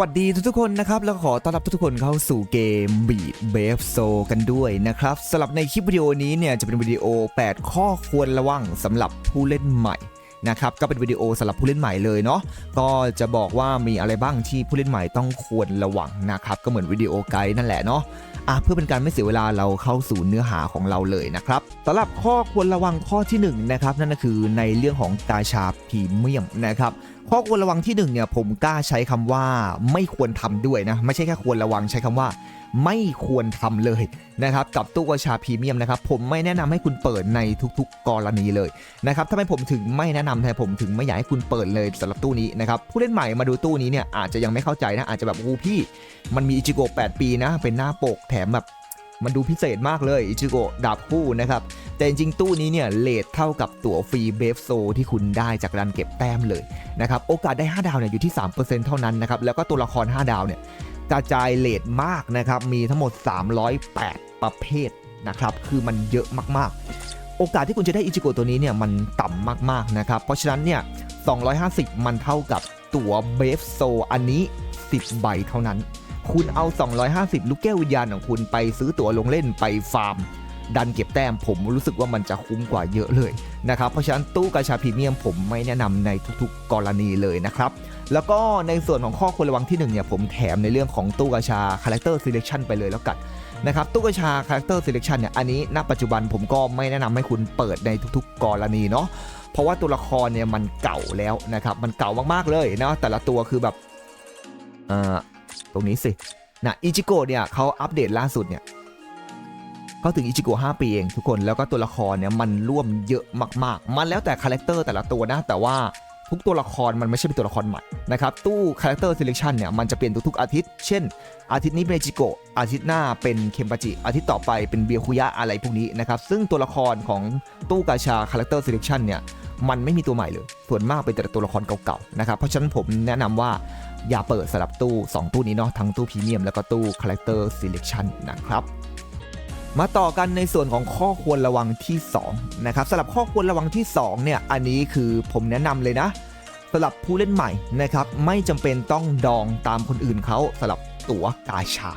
วัสดีทุกๆคนนะครับ แล้วขอต้อนรับทุกๆคนเข้าสู่เกม Beat b a f s o กันด้วยนะครับสำหรับในคลิปวิดีโอนี้เนี่ยจะเป็นวิดีโอ 8 ข้อควรระวังสำหรับผู้เล่นใหม่นะครับก็เป็นวิดีโอสำหรับผู้เล่นใหม่เลยเนาะก็จะบอกว่ามีอะไรบ้างที่ผู้เล่นใหม่ต้องควรระวังนะครับก็เหมือนวิดีโอไกด์นั่นแหละเนาะอะเพื่อเป็นการไม่เสียเวลาเราเข้าสู่เนื้อหาของเราเลยนะครับสำหรับข้อควรระวังข้อที่หนึ่งนะครับนั่นก็คือในเรื่องของกาชาพรีเมียมนะครับ ข้อควรระวังที่หนึ่งเนี่ยผมกล้าใช้คำว่าไม่ควรทำด้วยนะ ไม่ใช่แค่ควรระวังใช้คำว่า ไม่ควรทำเลยนะครับกับตู้กระชาพรีเมียมนะครับผมไม่แนะนำให้คุณเปิดในทุกๆ กรณีเลยนะครับทำไมผมถึงไม่แนะนำทำไมผมถึงไม่อยากให้คุณเปิดเลยสำหรับตู้นี้นะครับผู้เล่นใหม่มาดูตู้นี้เนี่ยอาจจะยังไม่เข้าใจนะอาจจะแบบอู้พี่ มันมีอิจิโกะ8ปีนะเป็นหน้าปกแถมแบบมันดูพิเศษมากเลยอิจิโกะดาบคู่นะครับ แต่จริงตู้นี้เนี่ยเลทเท่ากับตั๋วฟรีเบฟโซที่คุณได้จากการเก็บแต้มเลยนะครับโอกาสได้ 5 ดาวเนี่ยอยู่ที่ 3%เท่านั้นนะครับแล้วก็ตัวละคร 5 ดาวเนี่ยกระจายเลทมากนะครับมีทั้งหมด 308 ประเภทนะครับคือมันเยอะมากๆ โอกาสที่คุณจะได้อิจิโกตัวนี้เนี่ยมันต่ำมากๆนะครับเพราะฉะนั้นเนี่ย250 มันเท่ากับตั๋วเบฟโซอันนี้ 10 ใบเท่านั้น คุณเอา 250 ลูกแก้ววิญญาณของคุณไปซื้อตั๋วลงเล่นไปฟาร์ม ดันเก็บแต้มผมรู้สึกว่ามันจะคุ้มกว่าเยอะเลยนะครับ เพราะฉะนั้นตู้กาชาพรีเมียมผมไม่แนะนำในทุกๆ กรณีเลยนะครับ แล้วก็ในส่วนของข้อควรระวังที่1เนี่ยผมแถมในเรื่องของตู้กาชา Character Selection ไปเลยแล้วกันนะครับตู้กาชา Character Selection เนี่ยอันนี้ณปัจจุบันผมก็ไม่แนะนำให้คุณเปิดในทุกๆ กรณีเนาะเพราะว่าตัวละครเนี่ยมันเก่าแล้วนะครับมันเก่ามากๆเลยนะแต่ละตัวคือแบบเอ่อตรงนี้สินะอิจิโกะเนี่ยเขาอัปเดตล่าสุดเนี่ย เขาถึงอิจิโกะ5ปีเองทุกคนแล้วก็ตัวละครเนี่ยมันร่วมเยอะมากๆ มันแล้วแต่คาแรคเตอร์แต่ละตัวนะแต่ว่าทุกตัวละครมันไม่ใช่เป็นตัวละครใหม่นะครับตู้คาแรคเตอร์ selection เนี่ยมันจะเปลี่ยนทุกๆอาทิตย์ เช่น อาทิตย์นี้เป็นอิจิโกะอาทิตย์หน้าเป็นเคมปาจิ อาทิตย์ต่อไปเป็นเบียคุยะอะไรพวกนี้นะครับซึ่งตัวละครของตู้กาชาคาแรคเตอร์ selection เนี่ยมันไม่มีตัวใหม่เลย ส่วนมากเป็นแต่ตัวละครเก่าๆนะครับเพราะฉะนั้นผมแนะนำว่าอย่าเปิดสำหรับตู้สองตู้นี้เนาะทั้งตู้พรีเมียมแล้วก็ตู้คาแรคเตอร์ selection นะครับ มาต่อกันในส่วนของข้อควรระวังที่2นะครับสำหรับข้อควรระวังที่2เนี่ยอันนี้คือผมแนะนำเลยนะสำหรับผู้เล่นใหม่นะครับไม่จำเป็นต้องดองตามคนอื่นเขาสำหรับตั๋วกาชา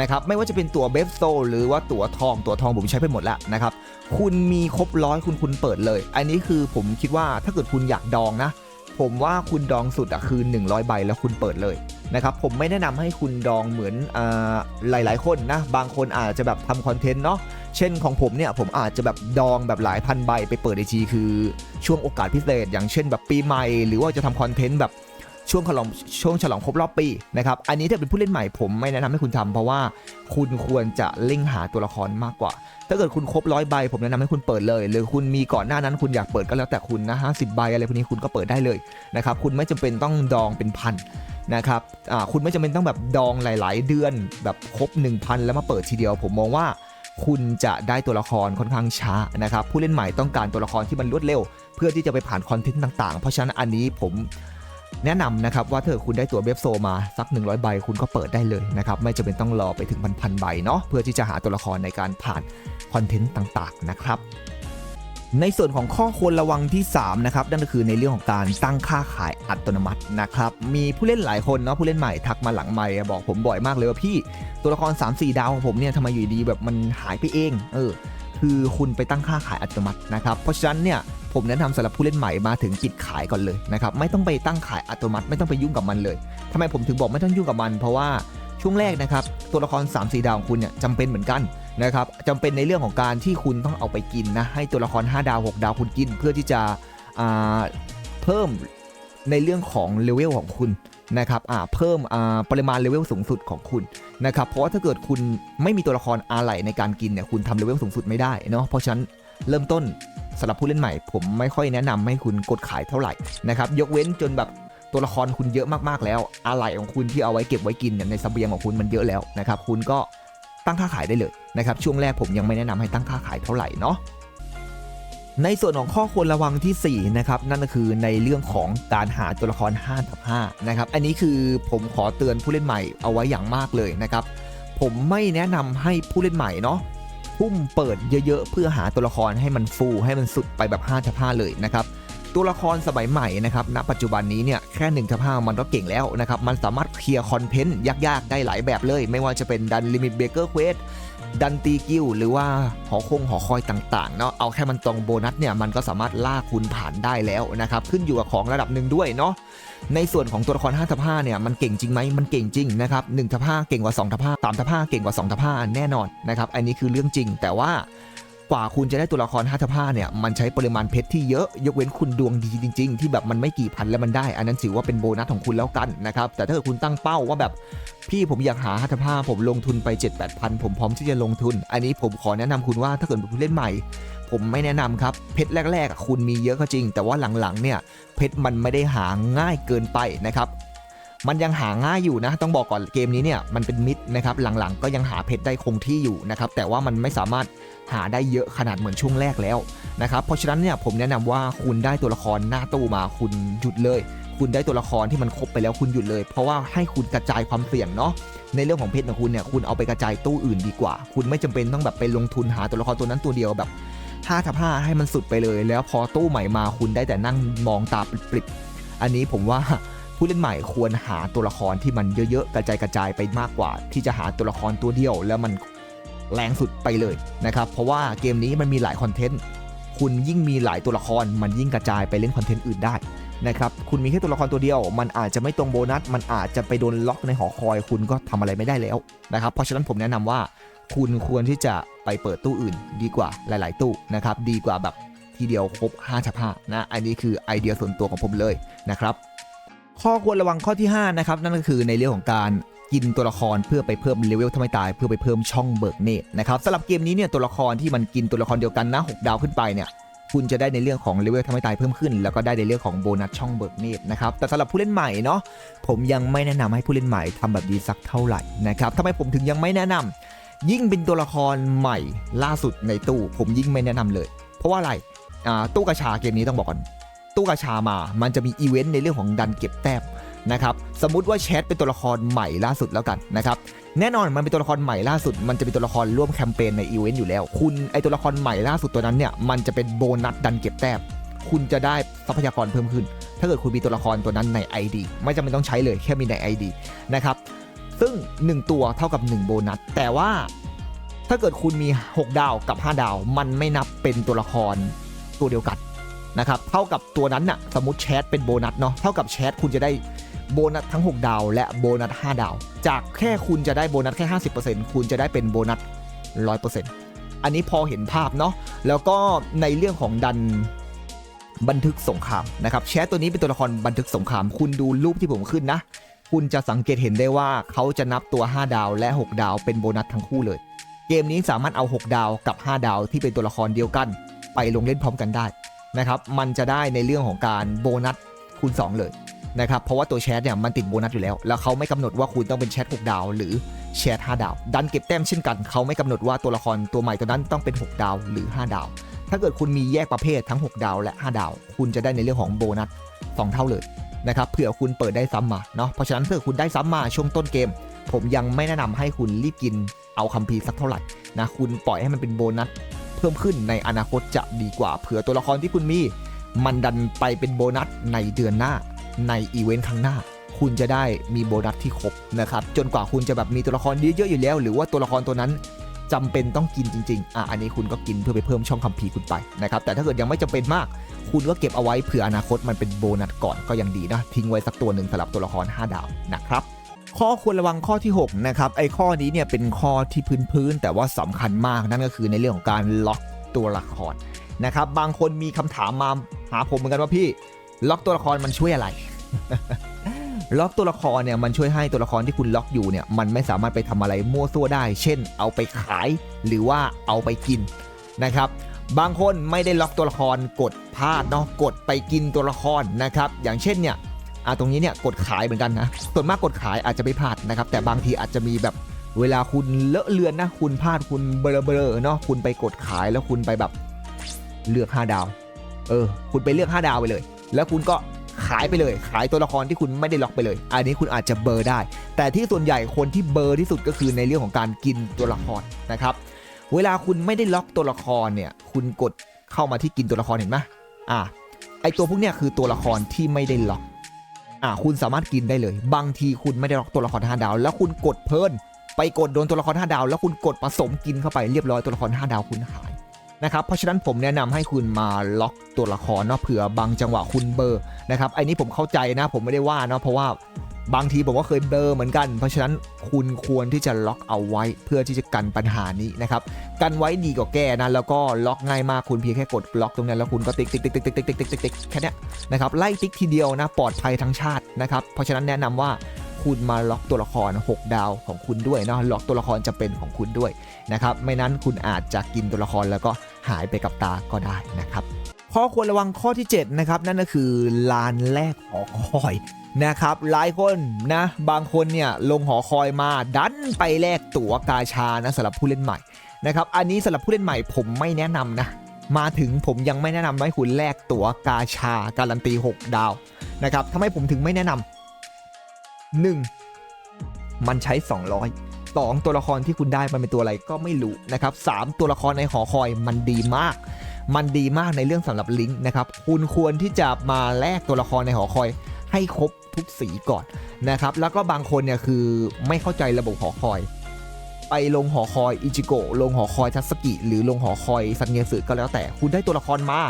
นะครับไม่ว่าจะเป็นตั๋วเบฟโซหรือว่าตั๋วทองตั๋วทองผมใช้ไปหมดแล้วนะครับคุณมีครบร้อยคุณคุณเปิดเลย อันนี้คือผมคิดว่าถ้าเกิดคุณอยากดองนะ ผมว่าคุณดองสุดอะคือ 100 ใบแล้วคุณเปิดเลยนะครับผมไม่แนะนำให้คุณดองเหมือนอหลาย ๆ คนนะบางคนอาจจะแบบทำคอนเทนต์เนาะเช่นของผมเนี่ยผมอาจจะแบบดองแบบหลายพันใบไปเปิดไอทีคือ ช่วงโอกาสพิเศษ อย่างเช่นแบบปีใหม่ หรือว่าจะทำคอนเทนต์แบบ ช่วงฉลองช่วงฉลองครบรอบปีนะครับอันนี้ถ้าเป็นผู้เล่นใหม่ผมไม่แนะนำให้คุณทำเพราะว่าคุณควรจะเล่งหาตัวละครมากกว่า ถ้าเกิดคุณครบร้อยใบผมแนะนำให้คุณเปิดเลย หรือคุณมีก่อนหน้านั้นคุณอยากเปิดก็แล้วแต่คุณนะห้าสิบใบอะไรพวกนี้คุณก็เปิดได้เลยนะครับคุณไม่จำเป็นต้องดองเป็นพันนะครับคุณไม่จำเป็นต้องแบบดองหลาย ๆ เดือนแบบครบ 1,000 แล้วมาเปิดทีเดียว ผมมองว่าคุณจะได้ตัวละครค่อนข้างช้านะครับผู้เล่นใหม่ต้องการตัวละครที่มันรวดเร็ว เพื่อที่จะไปผ่านคอนเทนต์ต่าง ๆ เพราะฉะนั้นอันนี้ผม แนะนำนะครับว่าถ้าเกิดคุณได้ตัวเว็บโซมาสัก 100 ใบคุณก็เปิดได้เลยนะครับไม่จำเป็นต้องรอไปถึงพันๆใบเนาะเพื่อที่จะหาตัวละครในการผ่านคอนเทนต์ต่างๆนะครับในส่วนของข้อควรระวังที่ 3 นะครับ นั่นก็คือในเรื่องของการตั้งค่าขายอัตโนมัตินะครับ มีผู้เล่นหลายคนเนาะผู้เล่นใหม่ทักมาหลังใหม่บอกผมบ่อยมากเลยว่าพี่ตัวละคร 3-4 ดาวของผมเนี่ยทำไมอยู่ดีแบบมันหายไปเอง เออ คือคุณไปตั้งค่าขายอัตโนมัตินะครับ เพราะฉะนั้นเนี่ย ผมแนะนำสำหรับผู้เล่นใหม่มาถึงปิดขายก่อนเลยนะครับไม่ต้องไปตั้งขายอัตโนมัติไม่ต้องไปยุ่งกับมันเลยทำไมผมถึงบอกไม่ต้องยุ่งกับมัน เพราะว่าช่วงแรกนะครับตัวละคร3-4ดาวของคุณเนี่ยจำเป็นเหมือนกันนะครับจำเป็นในเรื่องของการที่คุณต้องเอาไปกินนะให้ตัวละคร 5 ดาว 6 ดาวคุณกิน เพื่อที่จะเพิ่มในเรื่องของเลเวลของคุณนะครับเพิ่มปริมาณเลเวลสูงสุดของคุณนะครับเพราะว่าถ้าเกิดคุณไม่มีตัวละครอะไรในการกินเนี่ยคุณทำเลเวลสูงสุดไม่ได้เนาะเพราะฉะนั้นเริ่มต้น สำหรับผู้เล่นใหม่ ผมไม่ค่อยแนะนำให้คุณกดขายเท่าไหร่นะครับยกเว้นจนแบบตัวละครคุณเยอะมากๆแล้วอะไรของคุณที่เอาไว้เก็บไว้กินเนี่ยในเบียงของคุณมันเยอะแล้วนะครับคุณก็ตั้งค่าขายได้เลยนะครับช่วงแรกผมยังไม่แนะนำให้ตั้งค่าขายเท่าไหร่เนาะในส่วนของข้อควรระวังที่4นะครับนั่นก็คือในเรื่องของการหาตัวละคร5ต่อ5นะครับอันนี้คือผมขอเตือนผู้เล่นใหม่เอาไว้อย่างมากเลยนะครับผมไม่แนะนำให้ผู้เล่นใหม่เนาะ พุ่มเปิดเยอะๆ เพื่อหาตัวละครให้มันฟูให้มันสุดไปแบบ5ต่อ5เลยนะครับ ตัวละครสมัยใหม่นะครับณปัจจุบันนี้เนี่ยแค่1นึ่งทับห้ามันก็เก่งแล้วนะครับมันสามารถเคลียร์คอนเทนต์ยากๆ ได้หลายแบบเลย ไม่ว่าจะเป็นดันลิมิตเบเกอร์เควสดันตีกิลหรือว่าหอคงหอคอยต่างๆเนาะเอาแค่มันตรงโบนัสเนี่ยมันก็สามารถล่าคุณผ่านได้แล้วนะครับขึ้นอยู่กับของระดับหนึ่งด้วยเนาะในส่วนของตัวละคร5ทับ5เนี่ยมันเก่งจริงไหมมันเก่งจริงนะครับ1ทับ5เก่งกว่า2ทับ5 3ทับ5เก่งกว่า2ทับ5แน่นอนนะครับอันนี้คือเรื่องจริงแต่ว่า กว่าคุณจะได้ตัวละคร5ทับ5เนี่ยมันใช้ปริมาณเพชรที่เยอะยกเว้นคุณดวงดีจริง ๆ ที่แบบมันไม่กี่พันแล้วมันได้ อันนั้นถือว่าเป็นโบนัสของคุณแล้วกันนะครับแต่ถ้าเกิดคุณตั้งเป้าว่าแบบพี่ผมอยากหา5ทับ5ผมลงทุนไป 7 8พันผมพร้อมที่จะลงทุน อันนี้ผมขอแนะนำคุณว่าถ้าเกิดเป็นผู้เล่นใหม่ผมไม่แนะนำครับ เพชรแรก ๆ คุณมีเยอะก็จริง แต่ว่าหลังๆเนี่ยเพชรมันไม่ได้หาง่ายเกินไปนะครับ มันยังหาง่ายอยู่นะ ต้องบอกก่อนเกมนี้เนี่ยมันเป็นมิดนะครับหลังๆ ก็ยังหาเพชรได้คงที่อยู่นะครับแต่ว่ามันไม่สามารถหาได้เยอะขนาดเหมือนช่วงแรกแล้วนะครับเพราะฉะนั้นเนี่ยผมแนะนำว่าคุณได้ตัวละครหน้าตู้มาคุณหยุดเลย คุณได้ตัวละครที่มันครบไปแล้วคุณหยุดเลย เพราะว่าให้คุณกระจายความเสี่ยงเนาะในเรื่องของเพชรของคุณเนี่ยคุณเอาไปกระจายตู้อื่นดีกว่า คุณไม่จำเป็นต้องแบบไปลงทุนหาตัวละครตัวนั้นตัวเดียวแบบ5ทับ5ให้มันสุดไปเลย แล้วพอตู้ใหม่มาคุณได้แต่นั่งมองตาปริบๆอันนี้ผมว่า ผู้เล่นใหม่ควรหาตัวละครที่มันเยอะๆ กระจายกระจายไปมากกว่า ที่จะหาตัวละครตัวเดียว แล้วมันแรงสุดไปเลยนะครับ เพราะว่าเกมนี้มันมีหลายคอนเทนต์ คุณยิ่งมีหลายตัวละคร มันยิ่งกระจายไปเล่นคอนเทนต์อื่นได้นะครับ คุณมีแค่ตัวละครตัวเดียว มันอาจจะไม่ตรงโบนัส มันอาจจะไปโดนล็อกในหอคอย คุณก็ทำอะไรไม่ได้แล้วนะครับ เพราะฉะนั้นผมแนะนำว่า คุณควรที่จะไปเปิดตู้อื่น ดีกว่าหลาย ๆ ตู้นะครับ ดีกว่าแบบทีเดียวครบ5ชับ5นะ อันนี้คือไอเดียส่วนตัวของผมเลยนะครับ ข้อควรระวังข้อที่ 5 นะครับ นั่นก็คือในเรื่องของการกินตัวละครเพื่อไปเพิ่มเลเวลทำไมตายเพื่อไปเพิ่มช่องเบิกเนตรนะครับสำหรับเกมนี้เนี่ยตัวละครที่มันกินตัวละครเดียวกันนะ6ดาวขึ้นไปเนี่ยคุณจะได้ในเรื่องของเลเวลทำไมตายเพิ่มขึ้น แล้วก็ได้ในเรื่องของโบนัสช่องเบิกเนตรนะครับแต่สำหรับผู้เล่นใหม่เนาะผมยังไม่แนะนำให้ผู้เล่นใหม่ทำแบบนี้สักเท่าไหร่นะครับทำไมผมถึงยังไม่แนะนำยิ่งเป็นตัวละครใหม่ล่าสุดในตู้ ผมยิ่งไม่แนะนำเลย เพราะว่าอะไรตู้กระชาเกมนี้ต้องบอกก่อน ตู้กระชามา มันจะมีอีเวนต์ในเรื่องของดันเก็บแต้มนะครับสมมุติว่าแชทเป็นตัวละครใหม่ล่าสุดแล้วกันนะครับแน่นอนมันเป็นตัวละครใหม่ล่าสุด มันจะเป็นตัวละครร่วมแคมเปญในอีเวนต์อยู่แล้ว คุณไอตัวละครใหม่ล่าสุดตัวนั้นเนี่ยมันจะเป็นโบนัสดันเก็บแต้มคุณจะได้ทรัพยากรเพิ่มขึ้น ถ้าเกิดคุณมีตัวละครตัวนั้นใน ID ไม่จำเป็นต้องใช้เลยแค่มีใน ID นะครับซึ่ง 1 ตัวเท่ากับ 1 โบนัส แต่ว่าถ้าเกิดคุณมี 6 ดาวกับ 5 ดาว มันไม่นับเป็นตัวละครตัวเดียวกัน นะครับเท่ากับตัวนั้นน่ะสมมติแชทเป็นโบนัสเนาะเท่ากับแชทคุณจะได้โบนัสทั้ง 6 ดาว และโบนัส 5 ดาว จากแค่คุณจะได้โบนัสแค่ 50%คุณจะได้เป็นโบนัส 100%อันนี้พอเห็นภาพเนาะแล้วก็ในเรื่องของดันบันทึกสงครามนะครับแชทตัวนี้เป็นตัวละครบันทึกสงคราม คุณดูรูปที่ผมขึ้นนะ คุณจะสังเกตเห็นได้ว่าเขาจะนับตัว 5 ดาว และ 6 ดาว เป็นโบนัสทั้งคู่เลย เกมนี้สามารถเอา 6 ดาวกับ 5 ดาวที่เป็นตัวละครเดียวกัน ไปลงเล่นพร้อมกันได้ นะครับมันจะได้ในเรื่องของการโบนัสคูณ 2 เลยนะครับเพราะว่าตัวแชทเนี่ยมันติดโบนัสอยู่แล้ว แล้วเขาไม่กำหนดว่าคุณต้องเป็นแชท6ดาว หรือแชท5ดาว ดันเก็บแต้มเช่นกัน เขาไม่กำหนดว่าตัวละครตัวใหม่ตัวนั้นต้องเป็น 6 ดาวหรือ 5 ดาว ถ้าเกิดคุณมีแยกประเภททั้ง 6 ดาวและ 5 ดาว คุณจะได้ในเรื่องของโบนัส2เท่าเลยนะครับเผื่อคุณเปิดได้ซ้ำมาเนาะเพราะฉะนั้นถ้าคุณได้ซ้ำมาช่วงต้นเกม ผมยังไม่แนะนำให้คุณรีบกินเอาคัมภีร์สักเท่าไหร่นะคุณปล่อยให้มันเป็นโบนัส เพิ่มขึ้นในอนาคตจะดีกว่าเผื่อตัวละครที่คุณมี มันดันไปเป็นโบนัสในเดือนหน้า ในอีเวนต์ครั้งหน้า คุณจะได้มีโบนัสที่ครบนะครับจนกว่าคุณจะแบบมีตัวละครเยอะๆอยู่แล้ว หรือว่าตัวละครตัวนั้นจำเป็นต้องกินจริงๆ อะ อันนี้คุณก็กินเพื่อไปเพิ่มช่องคัมภีร์คุณไปนะครับ แต่ถ้าเกิดยังไม่จำเป็นมาก คุณก็เก็บเอาไว้เผื่ออนาคตมันเป็นโบนัสก่อนก็ยังดีนะ ทิ้งไว้สักตัวหนึ่งสำหรับตัวละคร 5 ดาวนะครับ ข้อควรระวังข้อที่ 6 นะครับไอ้ข้อนี้เนี่ยเป็นข้อที่พื้นๆแต่ว่าสำคัญมากนั่นก็คือในเรื่องของการล็อกตัวละครนะครับบางคนมีคำถามมาหาผมเหมือนกันว่าพี่ ล็อกตัวละครมันช่วยอะไร ล็อกตัวละครเนี่ยมันช่วยให้ตัวละครที่คุณล็อกอยู่เนี่ยมันไม่สามารถไปทำอะไรมั่วซั่วได้ เช่น เอาไปขายหรือว่าเอาไปกินนะครับบางคนไม่ได้ล็อกตัวละครกดพลาดเนาะกดไปกินตัวละครนะครับอย่างเช่นเนี่ย อ่าตรงนี้เนี่ยกดขายเหมือนกันนะส่วนมากกดขายอาจจะไม่พลาดนะครับ แต่บางทีอาจจะมีแบบเวลาคุณเลอะเลือนนะ คุณพลาดคุณเบลอเบลอเนาะคุณไปกดขายแล้วคุณไปแบบเลือก 5 ดาว เออ คุณไปเลือก 5 ดาวไปเลย แล้วคุณก็ขายไปเลย ขายตัวละครที่คุณไม่ได้ล็อกไปเลย อันนี้คุณอาจจะเบอร์ได้ แต่ที่ส่วนใหญ่คนที่เบอร์ที่สุดก็คือในเรื่องของการกินตัวละครนะครับ เวลาคุณไม่ได้ล็อกตัวละครเนี่ย คุณกดเข้ามาที่กินตัวละครเห็นไหมอะไอตัวพวกเนี้ยคือตัวละครที่ไม่ได้ล็อก อ่าคุณสามารถกินได้เลย บางทีคุณไม่ได้ล็อกตัวละคร5ดาว แล้วคุณกดเพลินไปกดโดนตัวละคร5ดาว แล้วคุณกดผสมกินเข้าไปเรียบร้อยตัวละคร5ดาวคุณหายนะครับเพราะฉะนั้นผมแนะนำให้คุณมาล็อกตัวละครเนาะเผื่อบางจังหวะคุณเบอร์นะครับไอ้นี้ผมเข้าใจนะผมไม่ได้ว่าเนาะเพราะว่า บางทีผมก็เคยเบลอร์เหมือนกัน เพราะฉะนั้นคุณควรที่จะล็อกเอาไว้ เพื่อที่จะกันปัญหานี้นะครับกันไว้ดีกว่าแก้นะแล้วก็ล็อกง่ายมากคุณเพียงแค่กดล็อกตรงนั้นแล้วคุณก็ติ๊กติ๊กติ๊กติ๊กติ๊กติ๊กติ๊กติ๊กติ๊กแค่นี้นะครับไล่ติ๊กทีเดียวนะปลอดภัยทั้งชาตินะครับเพราะฉะนั้นแนะนำว่าคุณมาล็อกตัวละคร 6 ดาวของคุณด้วยเนาะล็อกตัวละครจะเป็นของคุณด้วยนะครับไม่นั้นคุณอาจจะกินตัวละครแล้วก็หายไปกับตาก็ได้นะครับข้อควรระวังข้อที่7นะครับนั่นก็คือลานแรกหอคอย นะครับหลายคนนะบางคนเนี่ยลงหอคอยมาดันไปแลกตั๋วกาชานะสำหรับผู้เล่นใหม่นะครับอันนี้สำหรับผู้เล่นใหม่ผมไม่แนะนำนะมาถึงผมยังไม่แนะนำให้คุณแลกตั๋วกาชาการันตี 6 ดาวนะครับทำไมผมถึงไม่แนะนำหนึ่งมันใช้ 200 2 ตัวละครที่คุณได้มันเป็นตัวอะไรก็ไม่รู้นะครับสามตัวละครในหอคอยมันดีมาก มันดีมากในเรื่องสำหรับลิงก์นะครับคุณควรที่จะมาแลกตัวละครในหอคอยให้ครบ ทุกสีก่อนนะครับ แล้วก็บางคนเนี่ยคือไม่เข้าใจระบบหอคอย ไปลงหอคอยอิจิโกะลงหอคอยทัสกิ หรือลงหอคอยซันเงสึก็แล้วแต่คุณได้ตัวละครมา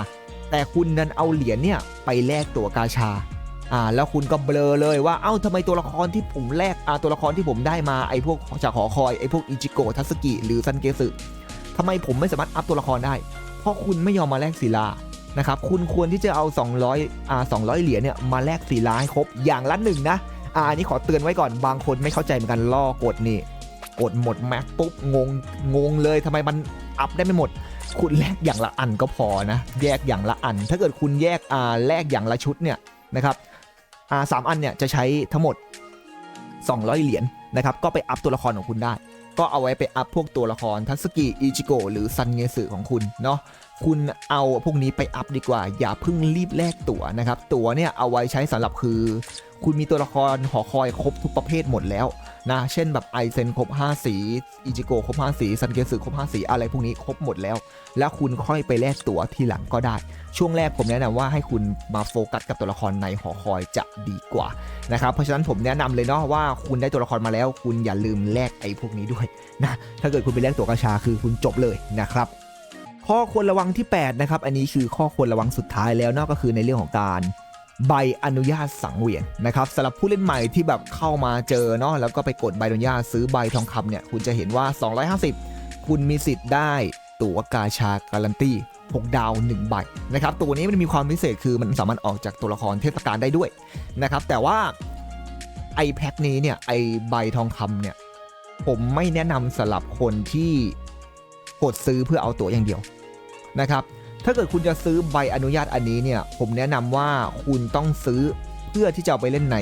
แต่คุณดันเอาเหรียญเนี่ยไปแลกตัวกาชาอ่าแล้วคุณก็เบลอเลยว่าเอ้าทำไมตัวละครที่ผมแลกอ่าตัวละครที่ผมได้มาไอ้พวกจากหอคอยไอ้พวกอิจิโกะทัสกิ หรือซันเกสึทำไมผมไม่สามารถอัพตัวละครได้ เพราะคุณไม่ยอมมาแลกศิลา นะครับคุณควรที่จะเอา 200อ่า200 เหรียญเนี่ยมาแลกศิลาให้ครบอย่างละหนึ่งนะอ่าอันนี้ขอเตือนไว้ก่อนบางคนไม่เข้าใจเหมือนกันล่อกดนี่กดหมดแม็กปุ๊บงงงงเลยทำไมมันอัพได้ไม่หมด คุณแลกอย่างละอันก็พอนะ แยกอย่างละอัน ถ้าเกิดคุณแยกอ่าแลกอย่างละชุดเนี่ยนะครับอ่าสามอันเนี่ยจะใช้ทั้งหมด 200 เหรียญนะครับก็ไปอัพตัวละครของคุณได้ ก็เอาไว้ไปอัพพวกตัวละครทัสกิอิจิโกะหรือซันเงสึของคุณเนาะ คุณเอาพวกนี้ไปอัพดีกว่า อย่าเพิ่งรีบแลกตั๋วนะครับ ตั๋วเนี่ยเอาไว้ใช้สำหรับคือ คุณมีตัวละครหอคอยครบทุกประเภทหมดแล้วนะ เช่นแบบไอเซนครบ 5 สีอิจิโกครบ 5 สีซันเกสึครบ 5 สีอะไรพวกนี้ครบหมดแล้ว แล้วคุณค่อยไปแลกตั๋วทีหลังก็ได้ ช่วงแรกผมแนะนำว่าให้คุณมาโฟกัสกับตัวละครในหอคอยจะดีกว่านะครับเพราะฉะนั้นผมแนะนำเลยเนาะว่าคุณได้ตัวละครมาแล้ว คุณอย่าลืมแลกไอ้พวกนี้ด้วยนะถ้าเกิดคุณไปแลกตั๋วกาชาคือคุณจบเลยนะครับ ข้อควรระวังที่ 8 นะครับ อันนี้คือข้อควรระวังสุดท้ายแล้วนอะก็คือในเรื่องของการใบอนุญาตสังเวียนนะครับสำหรับผู้เล่นใหม่ที่แบบเข้ามาเจอเนาะแล้วก็ไปกดใบอนุญาตซื้อใบทองคำเนี่ยคุณจะเห็นว่า 250 คุณมีสิทธิ์ได้ตั๋วกาชาการันตี6 ดาว 1 ใบนะครับตัวนี้มันมีความพิเศษคือมันสามารถออกจากตัวละครเทศกาลได้ด้วยนะครับแต่ว่าไอแพ็คนี้เนี่ยไอใบทองคำเนี่ยผมไม่แนะนำสำหรับคนที่กดซื้อเพื่อเอาตั๋วอย่างเดียว นะครับ ถ้าเกิดคุณจะซื้อใบอนุญาตอันนี้เนี่ย ผมแนะนำว่าคุณต้องซื้อเพื่อที่จะไปเล่นใน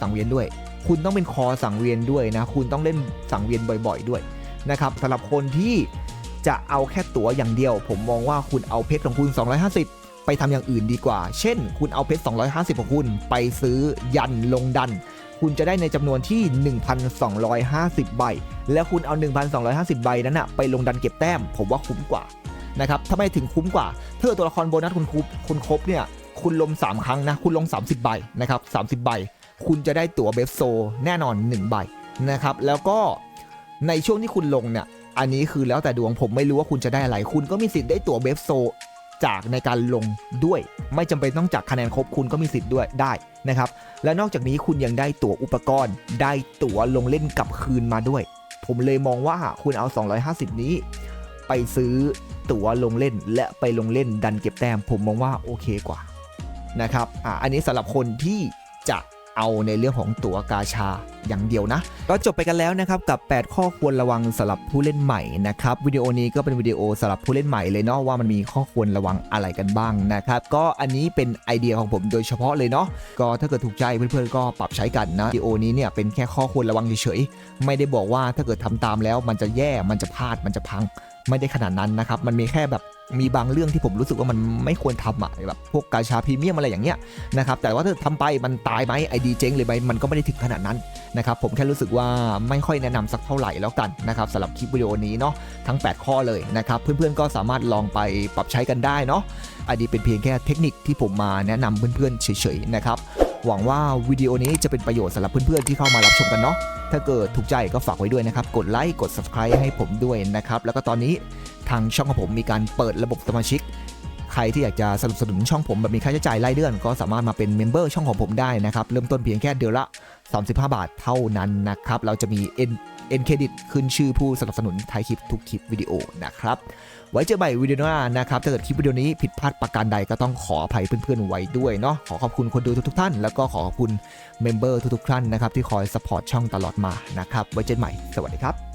สังเวียนด้วย คุณต้องเป็นคอสังเวียนด้วยนะ คุณต้องเล่นสังเวียนบ่อย ๆ ด้วยนะครับสำหรับคนที่จะเอาแค่ตั๋วอย่างเดียว ผมมองว่าคุณเอาเพชรของคุณ 250 ไปทำอย่างอื่นดีกว่า เช่น คุณเอาเพชร 250 ของคุณไปซื้อยันลงดัน คุณจะได้ในจำนวนที่ 1,250 ใบ แล้วคุณเอา 1,250 ใบนั้นนะไปลงดันเก็บแต้ม ผมว่าคุ้มกว่า นะครับทำไมถึงคุ้มกว่าถ้าเกิดตัวละครโบนัสคุณครบคุณครบเนี่ยคุณลง 3 ครั้งนะคุณลง 30 ใบนะครับ30 ใบ คุณจะได้ตั๋วเบฟโซแน่นอน 1 ใบนะครับแล้วก็ในช่วงที่คุณลงเนี่ยอันนี้คือแล้วแต่ดวงผมไม่รู้ว่าคุณจะได้อะไร คุณก็มีสิทธิ์ได้ตั๋วเบฟโซจากในการลงด้วย ไม่จำเป็นต้องจากคะแนนครบคุณก็มีสิทธิ์ด้วยได้นะครับ และนอกจากนี้คุณยังได้ตั๋วอุปกรณ์ ได้ตั๋วลงเล่นกลับคืนมาด้วย ผมเลยมองว่าคุณเอา 250 นี้ ไปซื้อ ตั๋วลงเล่นและไปลงเล่นดันเก็บแต้ม ผมมองว่าโอเคกว่านะครับอ่าอันนี้สำหรับคนที่จะเอาในเรื่องของตั๋วกาชาอย่างเดียวนะก็จบไปกันแล้วนะครับกับ 8 ข้อควรระวังสำหรับผู้เล่นใหม่นะครับวิดีโอนี้ก็เป็นวิดีโอสำหรับผู้เล่นใหม่เลยเนาะว่ามันมีข้อควรระวังอะไรกันบ้างนะครับก็อันนี้เป็นไอเดียของผมโดยเฉพาะเลยเนาะก็ถ้าเกิดถูกใจเพื่อนๆก็ปรับใช้กันนะวิดีโอนี้เนี่ยเป็นแค่ข้อควรระวังเฉยๆไม่ได้บอกว่าถ้าเกิดทำตามแล้วมันจะแย่มันจะพลาดมันจะพัง ไม่ได้ขนาดนั้นนะครับ มันมีแค่แบบมีบางเรื่องที่ผมรู้สึกว่ามันไม่ควรทำอะแบบพวกกาชาพรีเมียมอะไรอย่างเงี้ยนะครับ แต่ว่าถ้าทำไปมันตายไหมไอดีเจ๊งเลยไหมมันก็ไม่ได้ถึงขนาดนั้นนะครับ ผมแค่รู้สึกว่าไม่ค่อยแนะนำสักเท่าไหร่แล้วกันนะครับสำหรับคลิปวิดีโอนี้เนาะทั้ง 8 ข้อเลยนะครับ เพื่อนๆก็สามารถลองไปปรับใช้กันได้เนาะอันนี้เป็นเพียงแค่เทคนิคที่ผมมาแนะนำเพื่อนๆเฉยๆนะครับ หวังว่าวิดีโอนี้จะเป็นประโยชน์สำหรับเพื่อนๆที่เข้ามารับชมกันเนาะ ถ้าเกิดถูกใจก็ฝากไว้ด้วยนะครับ กดไลค์ กด subscribe ให้ผมด้วยนะครับ แล้วก็ตอนนี้ทางช่องของผมมีการเปิดระบบสมาชิก ใครที่อยากจะสนับสนุนช่องผมแบบมีค่าใช้จ่ายรายเดือน ก็สามารถมาเป็นเมมเบอร์ช่องของผมได้นะครับ เริ่มต้นเพียงแค่เดือนละ 35 บาทเท่านั้นนะครับ เราจะมี N N เครดิตขึ้นชื่อผู้สนับสนุนท้ายคลิปทุกคลิปวิดีโอนะครับ ไว้เจอใหม่วิดีโอหน้านะครับถ้าเกิดคลิปวิดีโอนี้ผิดพลาดประการใดก็ต้องขออภัยเพื่อนๆไว้ด้วยเนาะขอขอบคุณคนดูทุกๆท่าน แล้วก็ขอขอบคุณเมมเบอร์ทุกๆท่านนะครับที่คอยสปอร์ตช่องตลอดมานะครับไว้เจอกันใหม่สวัสดีครับ